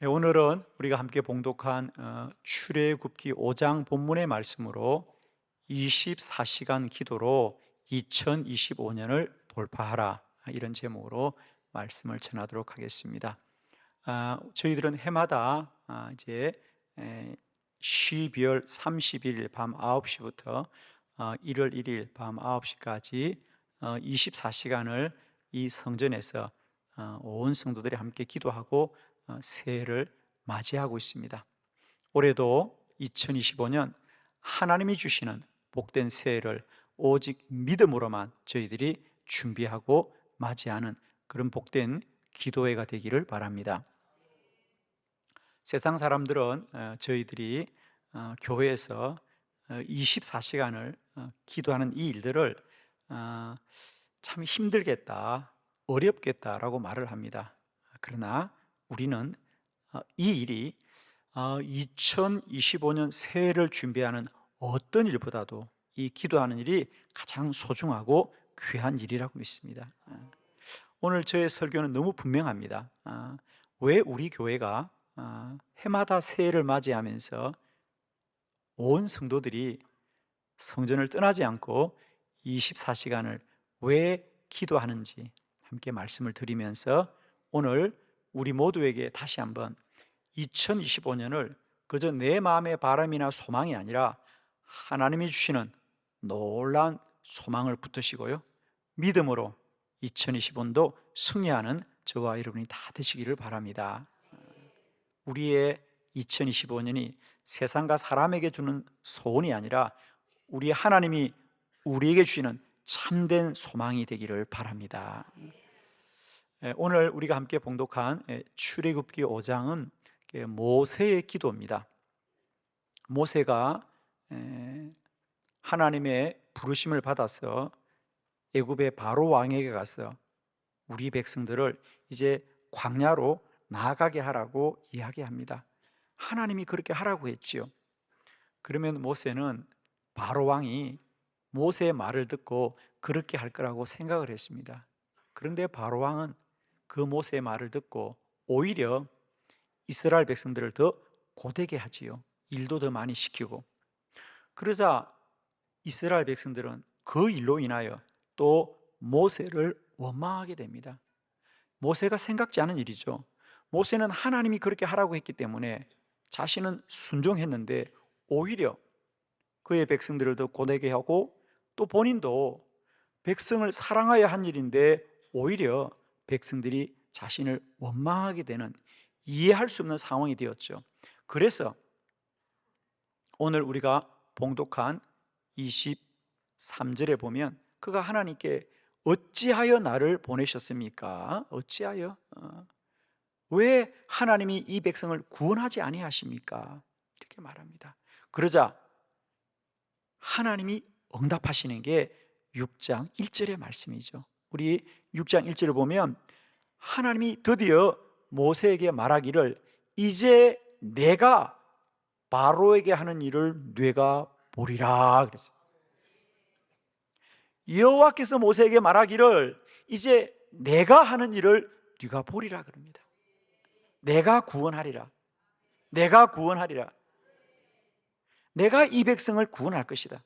네, 오늘은 우리가 함께 봉독한 어, 출애굽기 5장 본문의 말씀으로 24시간 기도로 2025년을 돌파하라 이런 제목으로 말씀을 전하도록 하겠습니다. 아, 저희들은 해마다 아, 이제 에, 12월 31일 밤 9시부터 어, 1월 1일 밤 9시까지 어, 24시간을 이 성전에서 어, 온 성도들이 함께 기도하고 어, 새해를 맞이하고 있습니다. 올해도 2025년 하나님이 주시는 복된 새해를 오직 믿음으로만 저희들이 준비하고 맞이하는 그런 복된 기도회가 되기를 바랍니다. 세상 사람들은 어, 저희들이 어, 교회에서 24시간을 어, 기도하는 이 일들을 참 힘들겠다, 어렵겠다라고 말을 합니다. 그러나 우리는 이 일이 2025년 새해를 준비하는 어떤 일보다도 이 기도하는 일이 가장 소중하고 귀한 일이라고 믿습니다. 오늘 저의 설교는 너무 분명합니다. 왜 우리 교회가 해마다 새해를 맞이하면서 온 성도들이 성전을 떠나지 않고 24시간을 왜 기도하는지 함께 말씀을 드리면서 오늘 우리 모두에게 다시 한번 2025년을 그저 내 마음의 바람이나 소망이 아니라 하나님이 주시는 놀라운 소망을 붙드시고요. 믿음으로 2025년도 승리하는 저와 여러분이 다 되시기를 바랍니다. 우리의 2025년이 세상과 사람에게 주는 소원이 아니라 우리 하나님이 우리에게 주시는 참된 소망이 되기를 바랍니다. 예, 오늘 우리가 함께 봉독한 예, 출애굽기 5장은 모세의 기도입니다. 모세가 예, 하나님의 부르심을 받아서 애굽의 바로 왕에게 가서 우리 백성들을 이제 광야로 나가게 하라고 이야기합니다. 하나님이 그렇게 하라고 했지요. 그러면 모세는 바로 왕이 모세의 말을 듣고 그렇게 할 거라고 생각을 했습니다. 그런데 바로 왕은 그 모세의 말을 듣고 오히려 이스라엘 백성들을 더 고되게 하지요. 일도 더 많이 시키고. 그러자 이스라엘 백성들은 그 일로 인하여 또 모세를 원망하게 됩니다. 모세가 생각지 않은 일이죠. 모세는 하나님이 그렇게 하라고 했기 때문에 자신은 순종했는데 오히려 그의 백성들을 더 고되게 하고 또 본인도 백성을 사랑하여 한 일인데 오히려 백성들이 자신을 원망하게 되는 이해할 수 없는 상황이 되었죠. 그래서 오늘 우리가 봉독한 23절에 보면 그가 하나님께 어찌하여 나를 보내셨습니까? 어찌하여? 어. 왜 하나님이 이 백성을 구원하지 아니하십니까? 이렇게 말합니다. 그러자 하나님이 응답하시는 게 6장 1절의 말씀이죠. 우리 6장 1절을 보면 하나님이 드디어 모세에게 말하기를 이제 내가 바로에게 하는 일을 뇌가 보리라 그랬어요. 여호와께서 모세에게 말하기를 이제 내가 하는 일을 네가 보리라 그럽니다. 내가 구원하리라. 내가 구원하리라. 내가 이 백성을 구원할 것이다.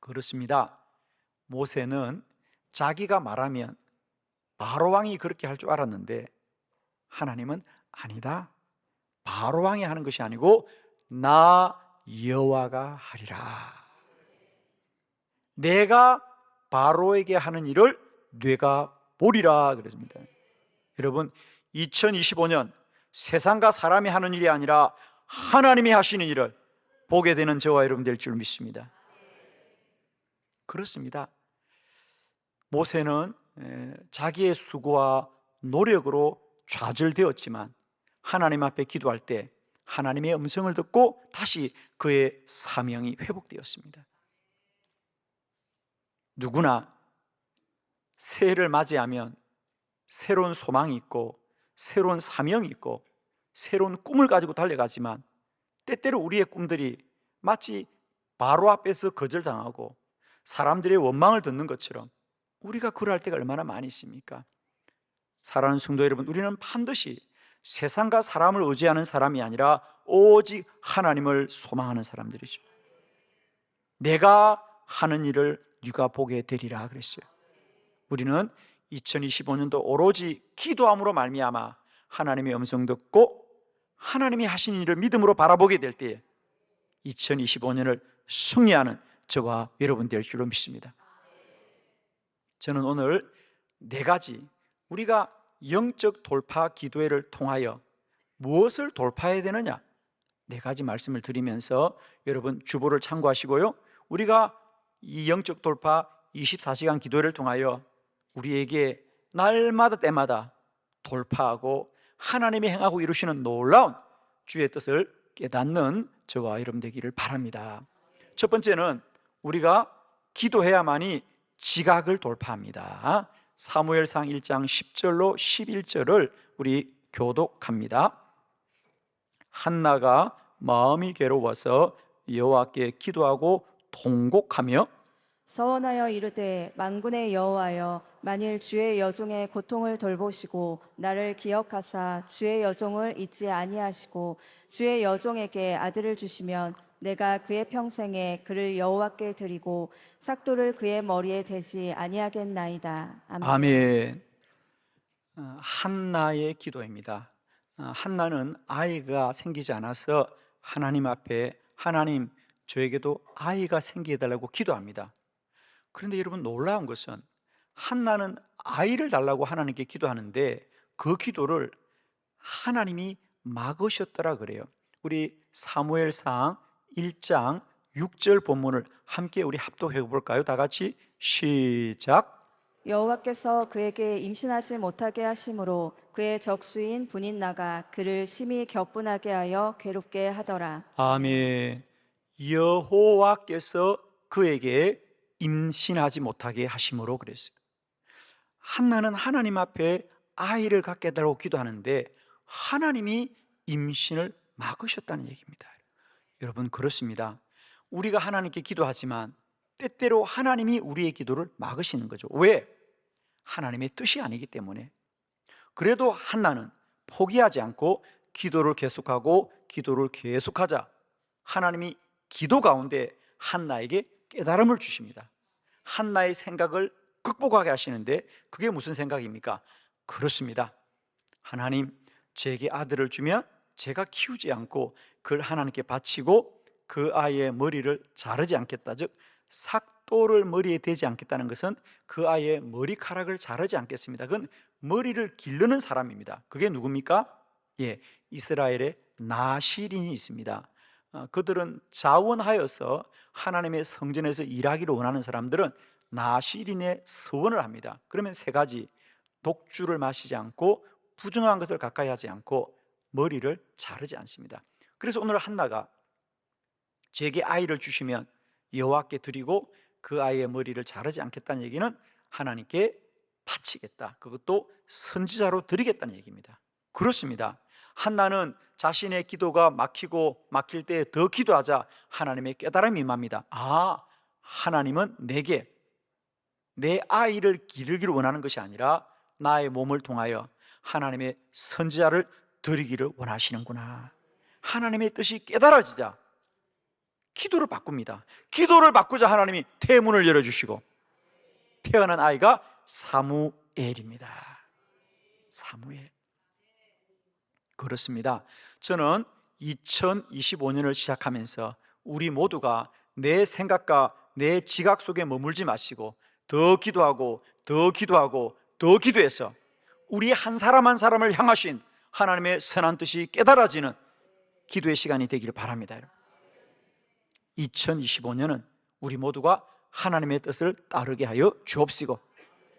그렇습니다. 모세는 자기가 말하면 바로 왕이 그렇게 할 줄 알았는데 하나님은 아니다. 바로 왕이 하는 것이 아니고 나 여호와가 하리라. 내가 바로에게 하는 일을 뇌가 보리라 그랬습니다. 여러분 2025년 세상과 사람이 하는 일이 아니라 하나님이 하시는 일을 보게 되는 저와 여러분 될 줄 믿습니다. 그렇습니다. 모세는 자기의 수고와 노력으로 좌절되었지만 하나님 앞에 기도할 때 하나님의 음성을 듣고 다시 그의 사명이 회복되었습니다. 누구나 새해를 맞이하면 새로운 소망이 있고 새로운 사명이 있고 새로운 꿈을 가지고 달려가지만 때때로 우리의 꿈들이 마치 바로 앞에서 거절당하고 사람들의 원망을 듣는 것처럼 우리가 그럴 때가 얼마나 많이 있습니까? 사랑하는 성도 여러분, 우리는 반드시 세상과 사람을 의지하는 사람이 아니라 오직 하나님을 소망하는 사람들이죠. 내가 하는 일을 네가 보게 되리라 그랬어요. 우리는 2025년도 오로지 기도함으로 말미암아 하나님의 음성 듣고 하나님이 하신 일을 믿음으로 바라보게 될 때에 2025년을 승리하는 저와 여러분 될 줄로 믿습니다. 저는 오늘 네 가지 우리가 영적 돌파 기도회를 통하여 무엇을 돌파해야 되느냐 네 가지 말씀을 드리면서 여러분 주보를 참고하시고요. 우리가 이 영적 돌파 24시간 기도회를 통하여 우리에게 날마다 때마다 돌파하고 하나님이 행하고 이루시는 놀라운 주의 뜻을 깨닫는 저와 여러분 되기를 바랍니다. 첫 번째는 우리가 기도해야만이 지각을 돌파합니다. 사무엘상 1장 10절로 11절을 우리 교독합니다. 한나가 마음이 괴로워서 여호와께 기도하고 통곡하며 서원하여 이르되 만군의 여호와여 만일 주의 여종의 고통을 돌보시고 나를 기억하사 주의 여종을 잊지 아니하시고 주의 여종에게 아들을 주시면 내가 그의 평생에 그를 여호와께 드리고 삭도를 그의 머리에 대지 아니하겠나이다. 아멘. 아멘. 어, 한나의 기도입니다. 어, 한나는 아이가 생기지 않아서 하나님 앞에 하나님 저에게도 아이가 생기게 달라고 기도합니다. 그런데 여러분 놀라운 것은 한나는 아이를 달라고 하나님께 기도하는데 그 기도를 하나님이 막으셨더라 그래요. 우리 사무엘상 1장 6절 본문을 함께 우리 합독해 볼까요? 다 같이 시작. 여호와께서 그에게 임신하지 못하게 하심으로 그의 적수인 분인 나가 그를 심히 격분하게 하여 괴롭게 하더라. 아멘. 여호와께서 그에게 임신하지 못하게 하심으로 그랬어요. 한나는 하나님 앞에 아이를 갖게 해달라고 기도하는데 하나님이 임신을 막으셨다는 얘기입니다. 여러분 그렇습니다. 우리가 하나님께 기도하지만 때때로 하나님이 우리의 기도를 막으시는 거죠. 왜? 하나님의 뜻이 아니기 때문에. 그래도 한나는 포기하지 않고 기도를 계속하고 기도를 계속하자 하나님이 기도 가운데 한나에게 깨달음을 주십니다. 한나의 생각을 극복하게 하시는데 그게 무슨 생각입니까? 그렇습니다. 하나님, 제게 아들을 주면 제가 키우지 않고 그걸 하나님께 바치고 그 아이의 머리를 자르지 않겠다. 즉 삭도를 머리에 대지 않겠다는 것은 그 아이의 머리카락을 자르지 않겠습니다. 그건 머리를 기르는 사람입니다. 그게 누굽니까? 예, 이스라엘의 나시린이 있습니다. 어, 그들은 자원하여서 하나님의 성전에서 일하기를 원하는 사람들은 나시린의 서원을 합니다. 그러면 세 가지 독주를 마시지 않고 부정한 것을 가까이 하지 않고 머리를 자르지 않습니다. 그래서 오늘 한나가 제게 아이를 주시면 여호와께 드리고 그 아이의 머리를 자르지 않겠다는 얘기는 하나님께 바치겠다. 그것도 선지자로 드리겠다는 얘기입니다. 그렇습니다. 한나는 자신의 기도가 막히고 막힐 때 더 기도하자 하나님의 깨달음이 임합니다. 아, 하나님은 내게 내 아이를 기르기를 원하는 것이 아니라 나의 몸을 통하여 하나님의 선지자를 드리기를 원하시는구나. 하나님의 뜻이 깨달아지자 기도를 바꿉니다. 기도를 바꾸자 하나님이 태문을 열어주시고 태어난 아이가 사무엘입니다. 사무엘. 그렇습니다. 저는 2025년을 시작하면서 우리 모두가 내 생각과 내 지각 속에 머물지 마시고 더 기도하고 더 기도하고 더 기도해서 우리 한 사람 한 사람을 향하신 하나님의 선한 뜻이 깨달아지는 기도의 시간이 되기를 바랍니다. 여러분. 2025년은 우리 모두가 하나님의 뜻을 따르게 하여 주옵시고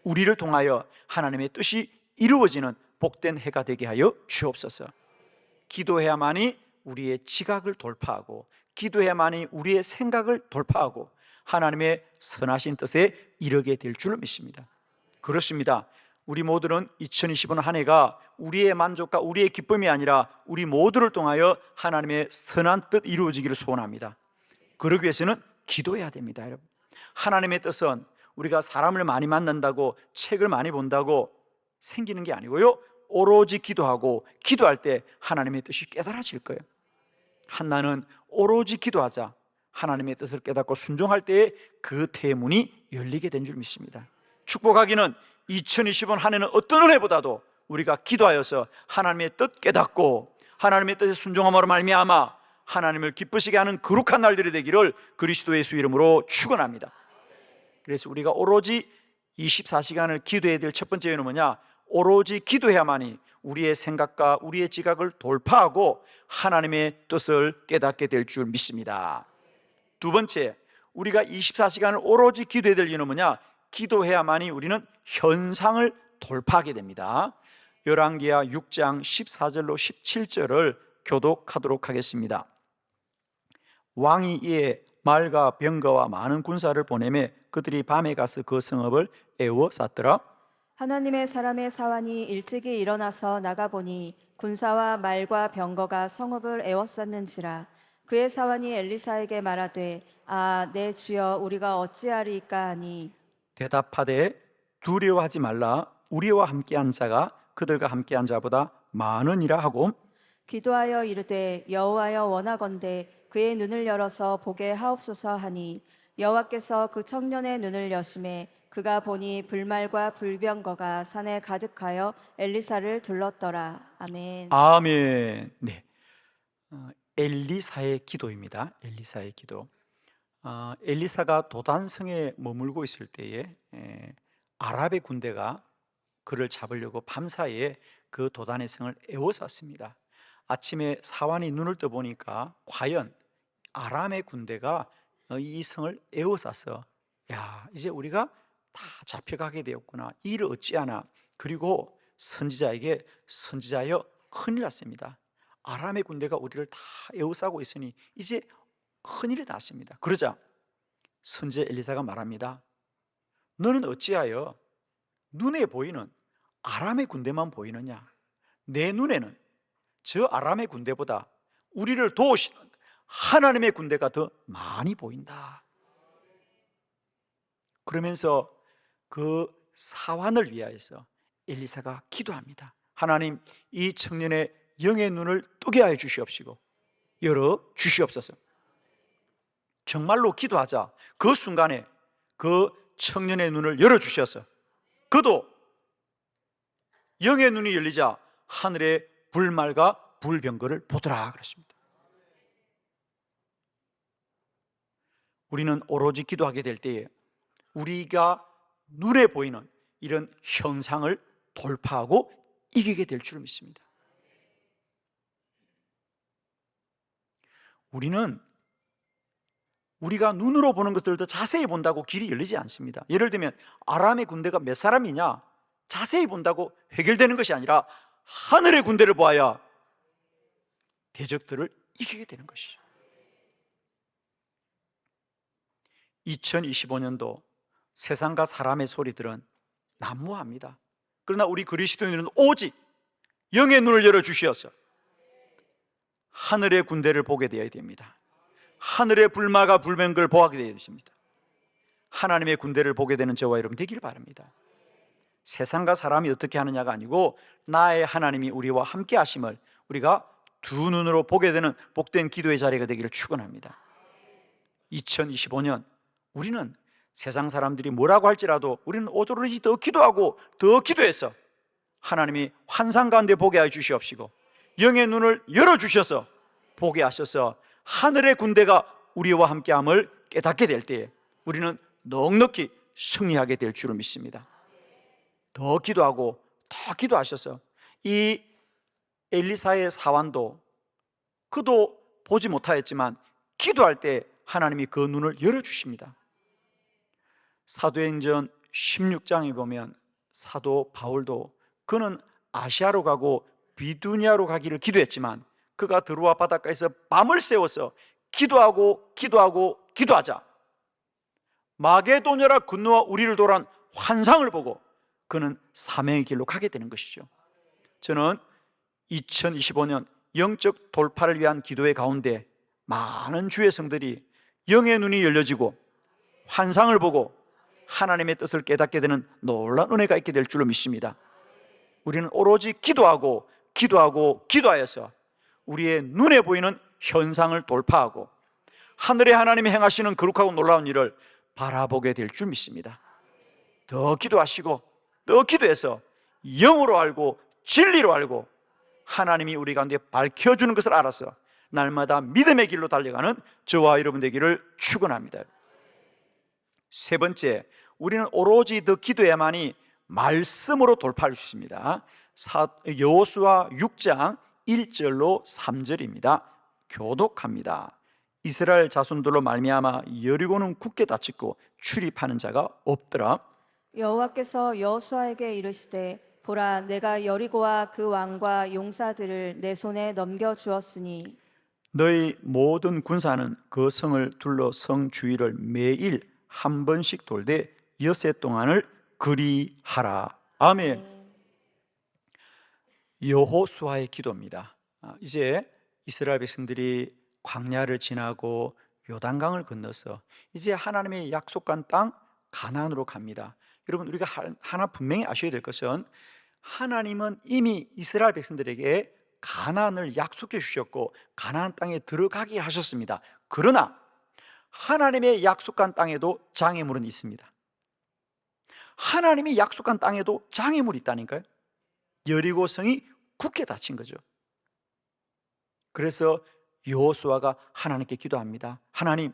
우리를 통하여 하나님의 뜻이 이루어지는 복된 해가 되게 하여 주옵소서. 기도해야만이 우리의 지각을 돌파하고 기도해야만이 우리의 생각을 돌파하고 하나님의 선하신 뜻에 이르게 될 줄 믿습니다. 그렇습니다. 우리 모두는 2025년 한 해가 우리의 만족과 우리의 기쁨이 아니라 우리 모두를 통하여 하나님의 선한 뜻 이루어지기를 소원합니다. 그러기 위해서는 기도해야 됩니다, 여러분. 하나님의 뜻은 우리가 사람을 많이 만난다고 책을 많이 본다고 생기는 게 아니고요. 오로지 기도하고 기도할 때 하나님의 뜻이 깨달아질 거예요. 한나는 오로지 기도하자 하나님의 뜻을 깨닫고 순종할 때에 그 대문이 열리게 된 줄 믿습니다. 축복하기는 2020년 한 해는 어떤 은혜보다도 우리가 기도하여서 하나님의 뜻 깨닫고 하나님의 뜻에 순종함으로 말미암아 하나님을 기쁘시게 하는 거룩한 날들이 되기를 그리스도 예수 이름으로 축원합니다. 그래서 우리가 오로지 24시간을 기도해야 될 첫 번째 이유는 뭐냐? 오로지 기도해야만이 우리의 생각과 우리의 지각을 돌파하고 하나님의 뜻을 깨닫게 될 줄 믿습니다. 두 번째, 우리가 24시간을 오로지 기도해야 될 이유는 뭐냐? 기도해야만이 우리는 현상을 돌파하게 됩니다. 열왕기하 6장 14절로 17절을 교독하도록 하겠습니다. 왕이 이에 말과 병거와 많은 군사를 보내매 그들이 밤에 가서 그 성읍을 에워쌌더라. 하나님의 사람의 사환이 일찍이 일어나서 나가보니 군사와 말과 병거가 성읍을 에워쌌는지라 그의 사환이 엘리사에게 말하되 아 내 주여 우리가 어찌하리이까 하니 대답하되 두려워하지 말라. 우리와 함께한 자가 그들과 함께한 자보다 많으니라 하고 기도하여 이르되 여호와여 원하건대 그의 눈을 열어서 보게 하옵소서 하니 여호와께서 그 청년의 눈을 여심해 그가 보니 불말과 불병거가 산에 가득하여 엘리사를 둘렀더라 아멘. 아멘. 네. 어, 엘리사의 기도입니다. 엘리사의 기도. 어, 엘리사가 도단성에 머물고 있을 때에 에, 아랍의 군대가 그를 잡으려고 밤사이에 그 도단의 성을 에워쌌습니다. 아침에 사환이 눈을 떠 보니까 과연 아람의 군대가 어, 이 성을 에워쌌어. 야, 이제 우리가 다 잡혀가게 되었구나. 이 일을 어찌하나. 그리고 선지자에게 선지자여 큰일 났습니다. 아람의 군대가 우리를 다 에워싸고 있으니 이제 큰일이 났습니다. 그러자 선지자 엘리사가 말합니다. 너는 어찌하여 눈에 보이는 아람의 군대만 보이느냐? 내 눈에는 저 아람의 군대보다 우리를 도우시는 하나님의 군대가 더 많이 보인다. 그러면서 그 사환을 위하여서 엘리사가 기도합니다. 하나님 이 청년의 영의 눈을 뜨게 하여 주시옵시고 열어 주시옵소서. 정말로 기도하자 그 순간에 그 청년의 눈을 열어 주셔서 그도 영의 눈이 열리자 하늘의 불말과 불병거를 보더라 그렇습니다. 우리는 오로지 기도하게 될 때에 우리가 눈에 보이는 이런 현상을 돌파하고 이기게 될 줄 믿습니다. 우리는 우리가 눈으로 보는 것들을 더 자세히 본다고 길이 열리지 않습니다. 예를 들면 아람의 군대가 몇 사람이냐 자세히 본다고 해결되는 것이 아니라 하늘의 군대를 보아야 대적들을 이기게 되는 것이죠. 2025년도 세상과 사람의 소리들은 난무합니다. 그러나 우리 그리스도인은 오직 영의 눈을 열어 주시어서 하늘의 군대를 보게 되어야 됩니다. 하늘의 불마가 불맹걸 보게 되어야 됩니다. 하나님의 군대를 보게 되는 저와 여러분 되기를 바랍니다. 세상과 사람이 어떻게 하느냐가 아니고 나의 하나님이 우리와 함께 하심을 우리가 두 눈으로 보게 되는 복된 기도의 자리가 되기를 축원합니다. 2025년 우리는 세상 사람들이 뭐라고 할지라도 우리는 오도로지 더 기도하고 더 기도해서 하나님이 환상 가운데 보게 하여 주시옵시고 영의 눈을 열어 주셔서 보게 하셔서 하늘의 군대가 우리와 함께함을 깨닫게 될 때에 우리는 넉넉히 승리하게 될 줄을 믿습니다. 더 기도하고 더 기도하셔서 이 엘리사의 사환도 그도 보지 못하였지만 기도할 때 하나님이 그 눈을 열어 주십니다. 사도행전 16장에 보면 사도 바울도 그는 아시아로 가고 비두니아로 가기를 기도했지만 그가 드로아 바닷가에서 밤을 새워서 기도하고 기도하고 기도하자 마게도냐라 건너와 우리를 도란 환상을 보고 그는 사명의 길로 가게 되는 것이죠. 저는 2025년 영적 돌파를 위한 기도의 가운데 많은 주의 성들이 영의 눈이 열려지고 환상을 보고 하나님의 뜻을 깨닫게 되는 놀라운 은혜가 있게 될 줄로 믿습니다. 우리는 오로지 기도하고 기도하고 기도하여서 우리의 눈에 보이는 현상을 돌파하고 하늘의 하나님이 행하시는 거룩하고 놀라운 일을 바라보게 될 줄 믿습니다. 더 기도하시고 더 기도해서 영으로 알고 진리로 알고 하나님이 우리 가운데 밝혀주는 것을 알아서 날마다 믿음의 길로 달려가는 저와 여러분 되기를 축원합니다. 세 번째, 우리는 오로지 더 기도해야만이 말씀으로 돌파할 수 있습니다. 사- 여호수아 6장 1절로 3절입니다. 교독합니다. 이스라엘 자손들로 말미암아 여리고는 굳게 닫히고 출입하는 자가 없더라. 여호와께서 여호수아에게 이르시되 보라 내가 여리고와 그 왕과 용사들을 내 손에 넘겨 주었으니 너희 모든 군사는 그 성을 둘러 성 주위를 매일 한 번씩 돌되 여세 동안을 그리하라. 아멘. 여호수아의 기도입니다. 아, 이제 이스라엘 백성들이 광야를 지나고 요단강을 건너서 이제 하나님의 약속한 땅 가나안으로 갑니다. 여러분 우리가 하- 하나 분명히 아셔야 될 것은 하나님은 이미 이스라엘 백성들에게 가나안을 약속해 주셨고 가나안 땅에 들어가게 하셨습니다. 그러나 하나님의 약속한 땅에도 장애물은 있습니다. 하나님이 약속한 땅에도 장애물이 있다니까요. 여리고성이 굳게 닫힌 거죠. 그래서 여호수아가 하나님께 기도합니다. 하나님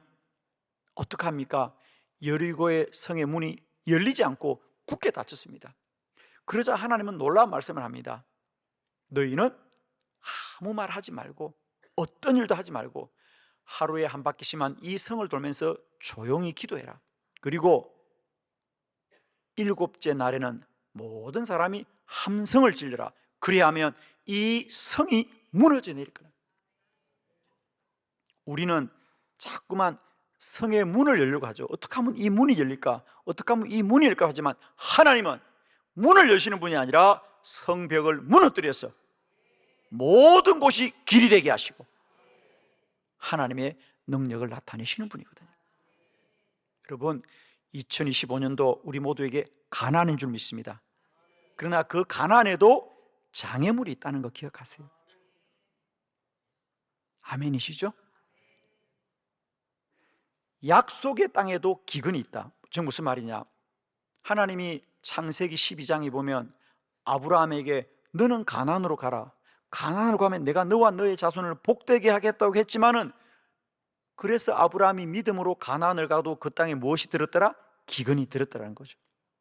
어떡합니까? 여리고의 성의 문이 열리지 않고 굳게 닫혔습니다. 그러자 하나님은 놀라운 말씀을 합니다. 너희는 아무 말 하지 말고 어떤 일도 하지 말고 하루에 한 바퀴씩만 이 성을 돌면서 조용히 기도해라. 그리고 일곱째 날에는 모든 사람이 함성을 질러라. 그리하면 이 성이 무너져 내릴 거다. 우리는 자꾸만 성의 문을 열려고 하죠. 어떻게 하면 이 문이 열릴까? 어떻게 하면 이 문이 열릴까 하지만 하나님은 문을 여시는 분이 아니라 성벽을 무너뜨려서 모든 곳이 길이 되게 하시고 하나님의 능력을 나타내시는 분이거든요. 여러분, 2025년도 우리 모두에게 가난인 줄 믿습니다. 그러나 그 가난에도 장애물이 있다는 거 기억하세요. 아멘이시죠? 약속의 땅에도 기근이 있다. 즉 무슨 말이냐? 하나님이 창세기 12장에 보면 아브라함에게 너는 가나안으로 가라. 가나안으로 가면 내가 너와 너의 자손을 복되게 하겠다고 했지만은 그래서 아브라함이 믿음으로 가나안을 가도 그 땅에 무엇이 들었더라? 기근이 들었더라는 거죠.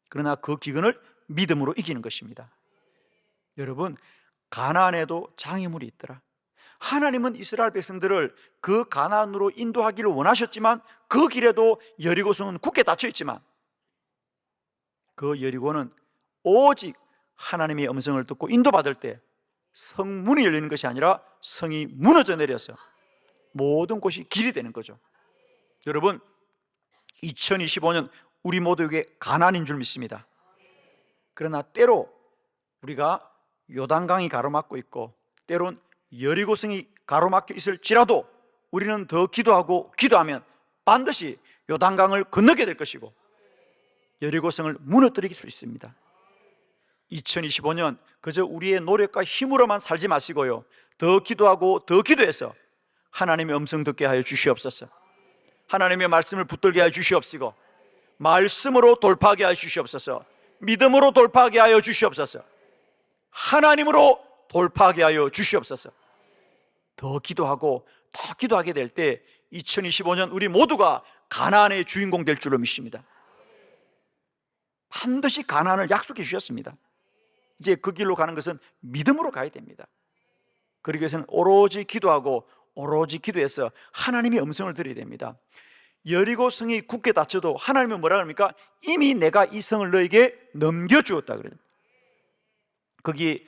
그러나 그 기근을 믿음으로 이기는 것입니다. 여러분, 가나안에도 장애물이 있더라. 하나님은 이스라엘 백성들을 그 가나안으로 인도하기를 원하셨지만 그 길에도 여리고성은 굳게 닫혀 있지만 그 여리고는 오직 하나님의 음성을 듣고 인도받을 때 성문이 열리는 것이 아니라 성이 무너져 내려서 모든 곳이 길이 되는 거죠. 여러분, 2025년 우리 모두에게 가난인 줄 믿습니다. 그러나 때로 우리가 요단강이 가로막고 있고 때론 여리고성이 가로막혀 있을지라도 우리는 더 기도하고 기도하면 반드시 요단강을 건너게 될 것이고 여리고성을 무너뜨릴 수 있습니다. 2025년 그저 우리의 노력과 힘으로만 살지 마시고요. 더 기도하고 더 기도해서 하나님의 음성 듣게 하여 주시옵소서. 하나님의 말씀을 붙들게 하여 주시옵시고 말씀으로 돌파하게 하여 주시옵소서. 믿음으로 돌파하게 하여 주시옵소서. 하나님으로 돌파하게 하여 주시옵소서. 더 기도하고 더 기도하게 될 때 2025년 우리 모두가 가나안의 주인공 될 줄로 믿습니다. 반드시 가나안을 약속해 주셨습니다. 이제 그 길로 가는 것은 믿음으로 가야 됩니다. 그러기 위해서는 오로지 기도하고 오로지 기도해서 하나님의 음성을 들어야 됩니다. 여리고 성이 굳게 닫혀도 하나님은 뭐라 그럽니까? 이미 내가 이 성을 너에게 넘겨주었다 그래요. 거기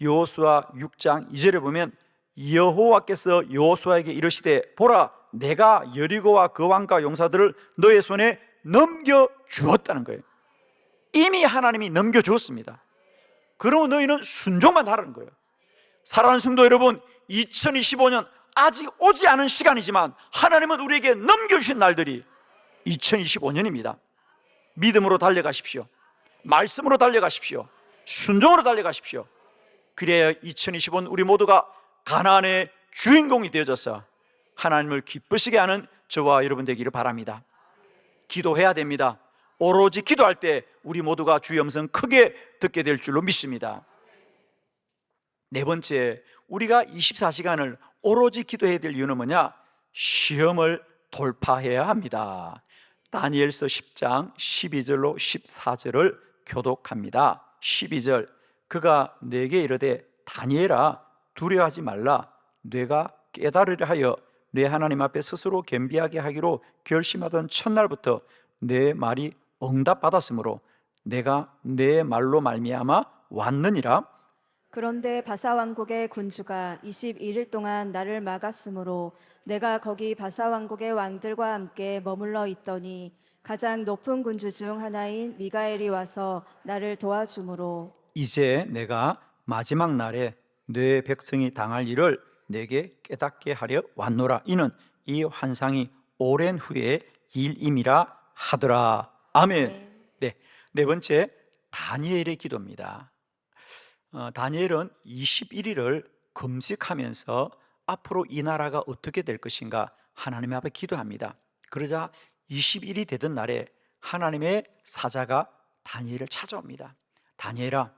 여호수아 6장 2절에 보면 여호와께서 여호수아에게 이르시되 보라 내가 여리고와 그 왕과 용사들을 너의 손에 넘겨 주었다는 거예요. 이미 하나님이 넘겨 주었습니다. 그러면 너희는 순종만 하라는 거예요. 사랑하는 성도 여러분, 2025년 아직 오지 않은 시간이지만 하나님은 우리에게 넘겨주신 날들이 2025년입니다. 믿음으로 달려가십시오. 말씀으로 달려가십시오. 순종으로 달려가십시오. 그래야 2025년 우리 모두가 가나안의 주인공이 되어져서 하나님을 기쁘시게 하는 저와 여러분 되기를 바랍니다. 기도해야 됩니다. 오로지 기도할 때 우리 모두가 주의 음성 크게 듣게 될 줄로 믿습니다. 네 번째, 우리가 24시간을 오로지 기도해야 될 이유는 뭐냐? 시험을 돌파해야 합니다. 다니엘서 10장 12절로 14절을 교독합니다. 12절 그가 내게 이르되 다니엘아 두려워하지 말라. 뇌가 깨달으려 하여 내 하나님 앞에 스스로 겸비하게 하기로 결심하던 첫날부터 내 말이 응답받았으므로 내가 내 말로 말미암아 왔느니라. 그런데 바사 왕국의 군주가 21일 동안 나를 막았으므로 내가 거기 바사 왕국의 왕들과 함께 머물러 있더니 가장 높은 군주 중 하나인 미가엘이 와서 나를 도와주므로. 이제 내가 마지막 날에 내 백성이 당할 일을 내게 깨닫게 하려 왔노라. 이는 이 환상이 오랜 후의 일임이라 하더라. 아멘. 네, 네 번째 다니엘의 기도입니다. 어, 다니엘은 21일을 금식하면서 앞으로 이 나라가 어떻게 될 것인가 하나님 앞에 기도합니다. 그러자 21일이 되던 날에 하나님의 사자가 다니엘을 찾아옵니다 다니엘아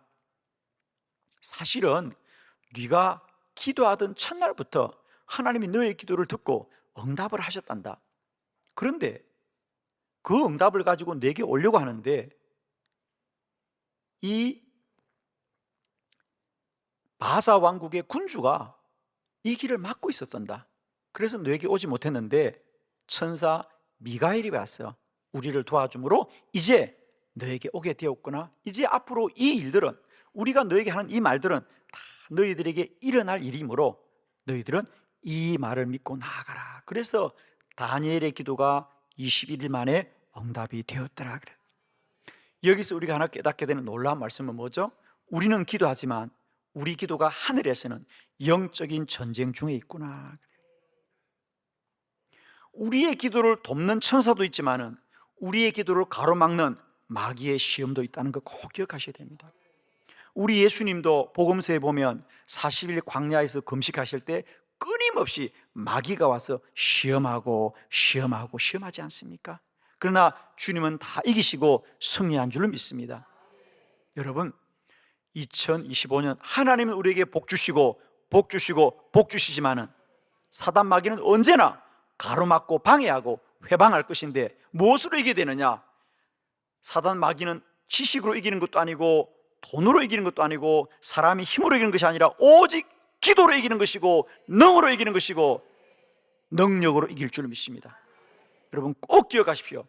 사실은 네가 기도하던 첫날부터 하나님이 너의 기도를 듣고 응답을 하셨단다. 그런데 그 응답을 가지고 내게 오려고 하는데 이 바사 왕국의 군주가 이 길을 막고 있었단다. 그래서 너에게 오지 못했는데 천사 미가엘이 왔어. 우리를 도와줌으로 이제 너에게 오게 되었구나. 이제 앞으로 이 일들은 우리가 너에게 하는 이 말들은 다 너희들에게 일어날 일이므로 너희들은 이 말을 믿고 나아가라. 그래서 다니엘의 기도가 21일 만에 응답이 되었더라 그래. 여기서 우리가 하나 깨닫게 되는 놀라운 말씀은 뭐죠? 우리는 기도하지만 우리 기도가 하늘에서는 영적인 전쟁 중에 있구나. 우리의 기도를 돕는 천사도 있지만은 우리의 기도를 가로막는 마귀의 시험도 있다는 거 꼭 기억하셔야 됩니다. 우리 예수님도 복음서에 보면 40일 광야에서 금식하실 때 끊임없이 마귀가 와서 시험하고 시험하고 시험하지 않습니까? 그러나 주님은 다 이기시고 승리한 줄로 믿습니다. 여러분, 2025년 하나님은 우리에게 복 주시고 복 주시고 복 주시지만은 사단 마귀는 언제나 가로막고 방해하고 회방할 것인데 무엇으로 이기게 되느냐? 사단 마귀는 지식으로 이기는 것도 아니고 돈으로 이기는 것도 아니고 사람이 힘으로 이기는 것이 아니라 오직 기도로 이기는 것이고 능으로 이기는 것이고 능력으로 이길 줄 믿습니다. 여러분 꼭 기억하십시오.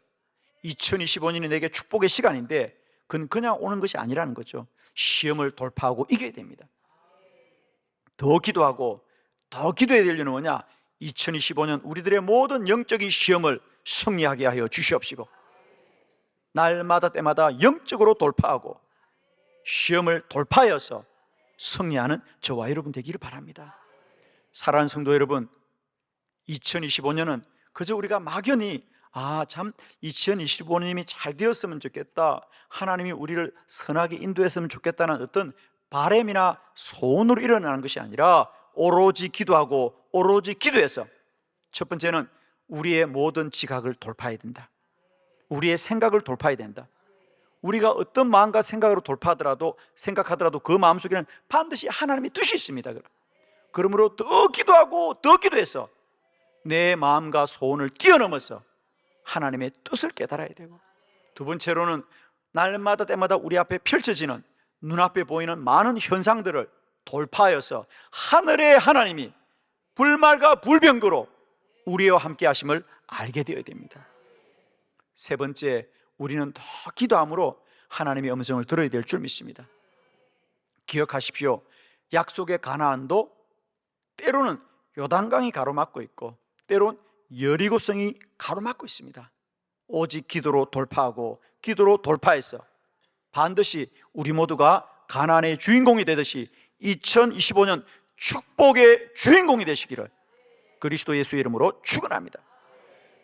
2025년이 내게 축복의 시간인데 그건 그냥 오는 것이 아니라는 거죠. 시험을 돌파하고 이겨야 됩니다. 더 기도하고 더 기도해야 될 이유는 뭐냐? 2025년 우리들의 모든 영적인 시험을 승리하게 하여 주시옵시고 날마다 때마다 영적으로 돌파하고 시험을 돌파하여서 승리하는 저와 여러분 되기를 바랍니다. 사랑하는 성도 여러분, 2025년은 그저 우리가 막연히 아, 참 2025년이 잘 되었으면 좋겠다. 하나님이 우리를 선하게 인도했으면 좋겠다는 어떤 바램이나 소원으로 일어나는 것이 아니라 오로지 기도하고 오로지 기도해서 첫 번째는 우리의 모든 지각을 돌파해야 된다. 우리의 생각을 돌파해야 된다. 우리가 어떤 마음과 생각으로 돌파하더라도 생각하더라도 그 마음속에는 반드시 하나님의 뜻이 있습니다. 그러므로 더 기도하고 더 기도해서 내 마음과 소원을 뛰어넘어서 하나님의 뜻을 깨달아야 되고 두 번째로는 날마다 때마다 우리 앞에 펼쳐지는 눈앞에 보이는 많은 현상들을 돌파하여서 하늘의 하나님이 불말과 불병거로 우리와 함께 하심을 알게 되어야 됩니다. 세 번째, 우리는 더 기도함으로 하나님의 음성을 들어야 될 줄 믿습니다. 기억하십시오. 약속의 가나안도 때로는 요단강이 가로막고 있고 때론 여리고성이 가로막고 있습니다. 오직 기도로 돌파하고 기도로 돌파해서 반드시 우리 모두가 가나안의 주인공이 되듯이 2025년 축복의 주인공이 되시기를 그리스도 예수의 이름으로 축원합니다.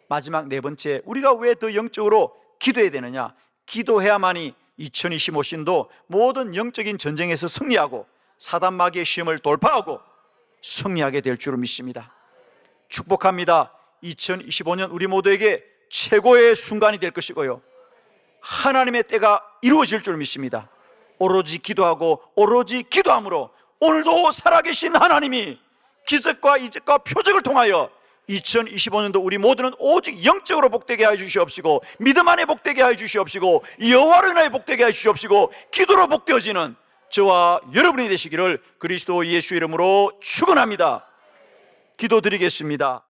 마지막 네 번째, 우리가 왜 더 영적으로 기도해야 되느냐? 기도해야만이 2025 신도 모든 영적인 전쟁에서 승리하고 사단 마귀의 시험을 돌파하고 승리하게 될 줄을 믿습니다. 축복합니다. 2025년 우리 모두에게 최고의 순간이 될 것이고요. 하나님의 때가 이루어질 줄 믿습니다. 오로지 기도하고 오로지 기도함으로 오늘도 살아계신 하나님이 기적과 이적과 표적을 통하여 2025년도 우리 모두는 오직 영적으로 복되게 하여 주시옵시고 믿음 안에 복되게 하여 주시옵시고 여호와로 인하여 복되게 하여 주시옵시고 기도로 복되어지는 저와 여러분이 되시기를 그리스도 예수 이름으로 축원합니다. 기도드리겠습니다.